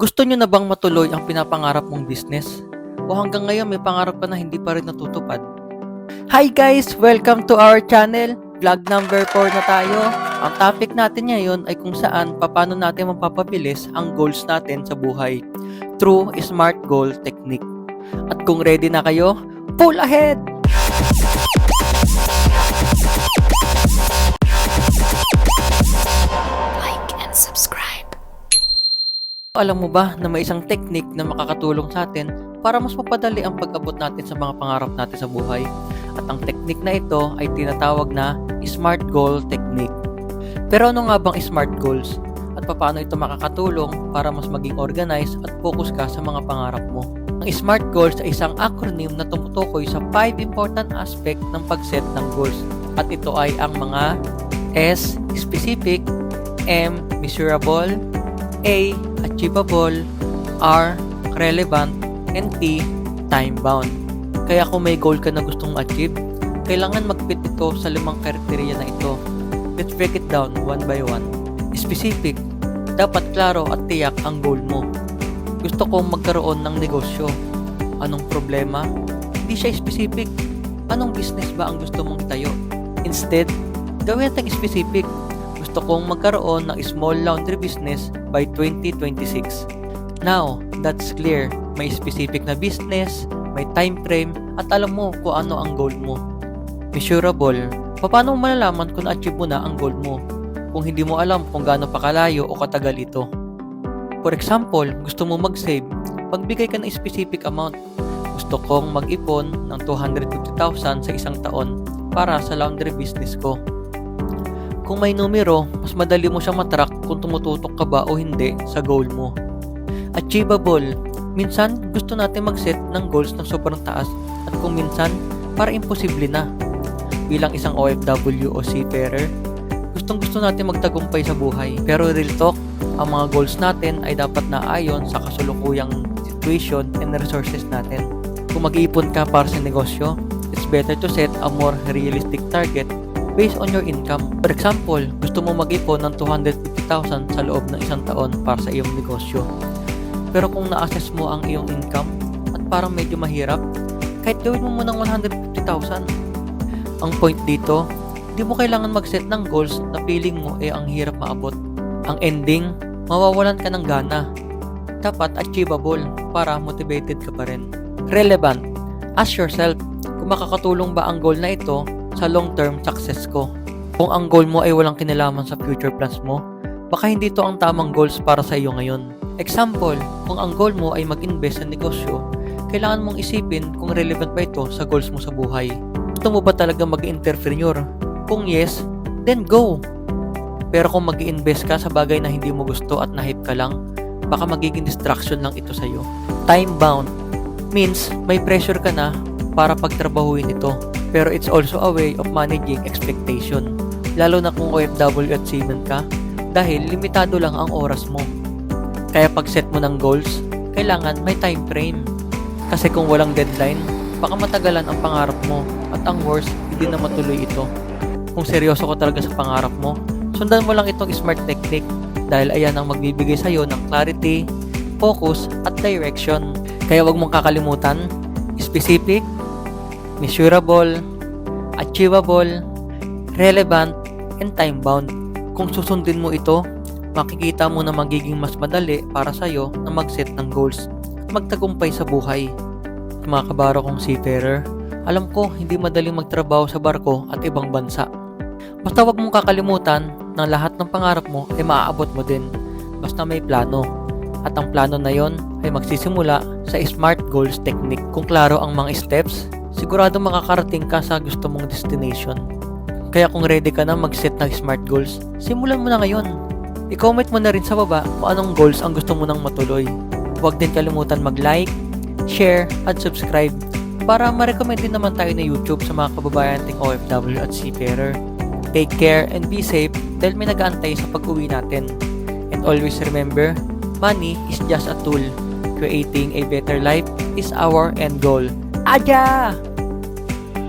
Gusto nyo na bang matuloy ang pinapangarap mong business? O hanggang ngayon may pangarap ka na hindi pa rin natutupad? Hi guys! Welcome to our channel! Vlog number 4 na tayo. Ang topic natin ngayon ay kung saan paano natin mapapabilis ang goals natin sa buhay through SMART Goal Technique. At kung ready na kayo, pull ahead! Alam mo ba na may isang technique na makakatulong sa atin para mas mapadali ang pag-abot natin sa mga pangarap natin sa buhay? At ang technique na ito ay tinatawag na SMART Goal Technique. Pero ano nga bang SMART Goals? At paano ito makakatulong para mas maging organized at focus ka sa mga pangarap mo? Ang SMART Goals ay isang acronym na tumutukoy sa 5 important aspect ng pag-set ng goals. At ito ay ang mga S. Specific M. Measurable A. Achievable R. Relevant and T. Time-bound Kaya kung may goal ka na gustong achieve, kailangan mag-fit ito sa limang kriteriya na ito. Let's break it down one by one. Specific Dapat klaro at tiyak ang goal mo. Gusto kong magkaroon ng negosyo. Anong problema? Hindi siya specific. Anong business ba ang gusto mong itayo? Instead, gawin natin specific. Gusto kong magkaroon ng small laundry business by 2026. Now, that's clear. May specific na business, may time frame, at alam mo kung ano ang goal mo. Measurable. Paano mo malalaman kung na-achieve mo na ang goal mo? Kung hindi mo alam kung gaano pa kalayo o katagal ito. For example, gusto mo mag-save, magbigay ka ng specific amount. Gusto kong mag-ipon ng 250,000 sa isang taon para sa laundry business ko. Kung may numero, mas madali mo siyang matrack kung tumututok ka ba o hindi sa goal mo. Achievable. Minsan, gusto natin mag-set ng goals na sobrang taas at kung minsan, para imposible na. Bilang isang OFW o seafarer, gustong gusto natin magtagumpay sa buhay. Pero real talk, ang mga goals natin ay dapat na ayon sa kasulukuyang situation and resources natin. Kung mag-iipon ka para sa negosyo, it's better to set a more realistic target based on your income. For example, gusto mo mag-ipon ng 250,000 sa loob ng isang taon para sa iyong negosyo. Pero kung na-assess mo ang iyong income at parang medyo mahirap, kahit gawin mo munang 150,000. Ang point dito, hindi mo kailangan mag-set ng goals na feeling mo eh ang hirap maabot. Ang ending, mawawalan ka ng gana. Dapat achievable para motivated ka pa rin. Relevant. Ask yourself, kung makakatulong ba ang goal na ito sa long-term success ko. Kung ang goal mo ay walang kinalaman sa future plans mo, baka hindi ito ang tamang goals para sa iyo ngayon. Example, kung ang goal mo ay mag-invest sa negosyo, kailangan mong isipin kung relevant ba ito sa goals mo sa buhay. Gusto mo ba talaga mag-entrepreneur? Kung yes, then go! Pero kung mag invest ka sa bagay na hindi mo gusto at nahype ka lang, baka magiging distraction lang ito sa'yo. Time-bound means may pressure ka na para pagtrabahuin ito. Pero it's also a way of managing expectation. Lalo na kung OFW at seaman ka, dahil limitado lang ang oras mo. Kaya pag set mo ng goals, kailangan may time frame. Kasi kung walang deadline, baka matagalan ang pangarap mo at ang worst, hindi na matuloy ito. Kung seryoso ka talaga sa pangarap mo, sundan mo lang itong SMART technique dahil ayan ang magbibigay sa'yo ng clarity, focus, at direction. Kaya wag mong kakalimutan, specific, measurable, achievable, relevant, and time-bound. Kung susundin mo ito, makikita mo na magiging mas madali para sa'yo na mag-set ng goals at magtagumpay sa buhay. Mga kabaro kong seafarer, alam ko hindi madaling magtrabaho sa barko at ibang bansa. Basta wag mong kakalimutan na lahat ng pangarap mo ay maaabot mo din basta may plano. At ang plano na yon ay magsisimula sa SMART Goals Technique. Kung klaro ang mga steps, sigurado makakarating ka sa gusto mong destination. Kaya kung ready ka na mag-set ng SMART Goals, simulan mo na ngayon. I-comment mo na rin sa baba kung anong goals ang gusto mo nang matuloy. Huwag din kalimutan mag-like, share, at subscribe para ma-recommend din naman tayo na YouTube sa mga kababayan ting OFW at seafarer. Take care and be safe dahil may nag-aantay sa pag-uwi natin. And always remember, money is just a tool. Creating a better life is our end goal. Aja!